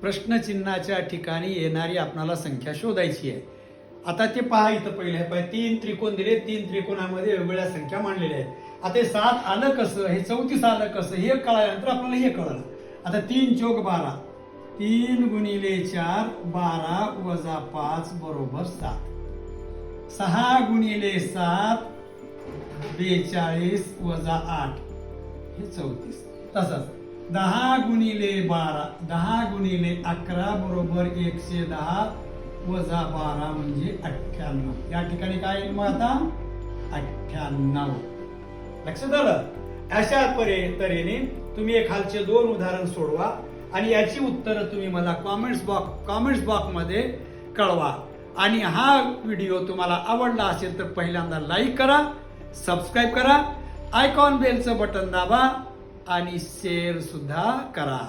प्रश्नचिन्हाच्या ठिकाणी येणारी आपणाला संख्या शोधायची आहे. आता ते पहा इथं पहिले आहे. पहा, तीन त्रिकोण दिले. तीन त्रिकोणामध्ये वेगवेगळ्या संख्या मांडलेल्या आहेत. आता हे सात आलं कसं? हे चौतीस आलं कसं? हे कळल्यानंतर आपल्याला हे कळलं. आता तीन चोक बारा. तीन गुणिले चार बारा वजा पाच बरोबर सात. सहा गुणिले सात बेचाळीस वजा आठ. हे चौतीस. तसंच. दहा गुणिले बारा दहा गुणिले अकरा बरोबर एकशे दहा वजा बारा म्हणजे अठ्ठ्याण्णव. या ठिकाणी काय येईल मग आता? अठ्ठ्याण्णव. लक्षात आलं? अशा परे- तऱ्हेने तुम्ही हे खालचे दोन उदाहरण सोडवा आणि याची उत्तरं तुम्ही मला कॉमेंट्स बॉक्स कॉमेंट्स बॉक्समध्ये कळवा. आणि हा व्हिडिओ तुम्हाला आवडला असेल तर पहिल्यांदा लाईक करा सबस्क्राईब करा आयकॉन बेलचं बटन दाबा आणि शेअर सुद्धा करा